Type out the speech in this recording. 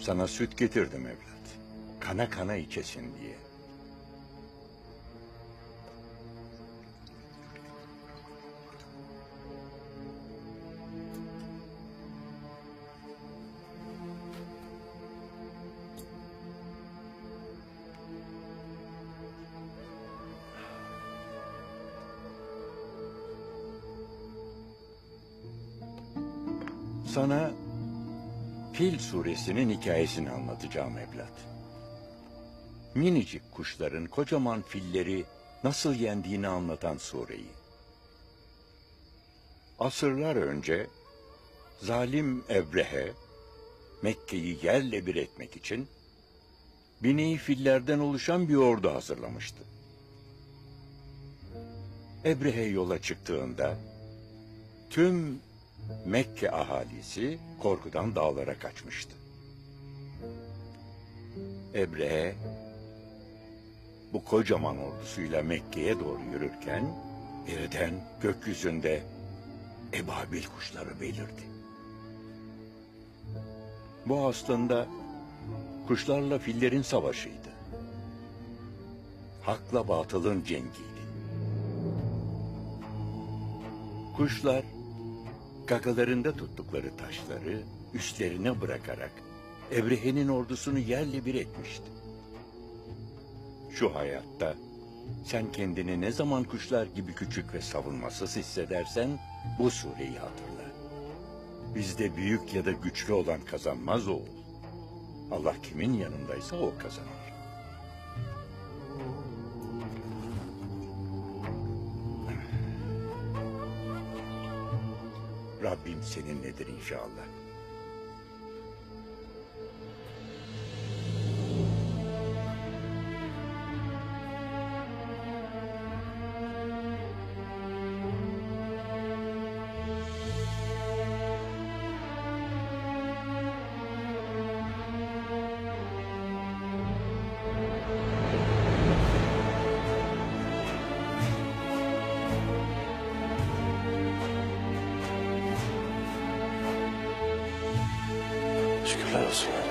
Sana süt getirdim evlat. Kana kana içesin diye. Sana Fil suresinin hikayesini anlatacağım evlat. Minicik kuşların kocaman filleri nasıl yendiğini anlatan sureyi. Asırlar önce zalim Ebrehe Mekke'yi yerle bir etmek için bineği fillerden oluşan bir ordu hazırlamıştı. Ebrehe yola çıktığında tüm Mekke ahalisi korkudan dağlara kaçmıştı. Ebrehe bu kocaman ordusuyla Mekke'ye doğru yürürken birden gökyüzünde ebabil kuşları belirdi. Bu aslında kuşlarla fillerin savaşıydı. Hakla batılın cengiydi. Kuşlar Gagalarında tuttukları taşları üstlerine bırakarak Ebrehe'nin ordusunu yerle bir etmişti. Şu hayatta sen kendini ne zaman kuşlar gibi küçük ve savunmasız hissedersen bu sureyi hatırla. Bizde büyük ya da güçlü olan kazanmaz oğul. Allah kimin yanındaysa o kazanır. Rabbim seninledir inşallah. closer.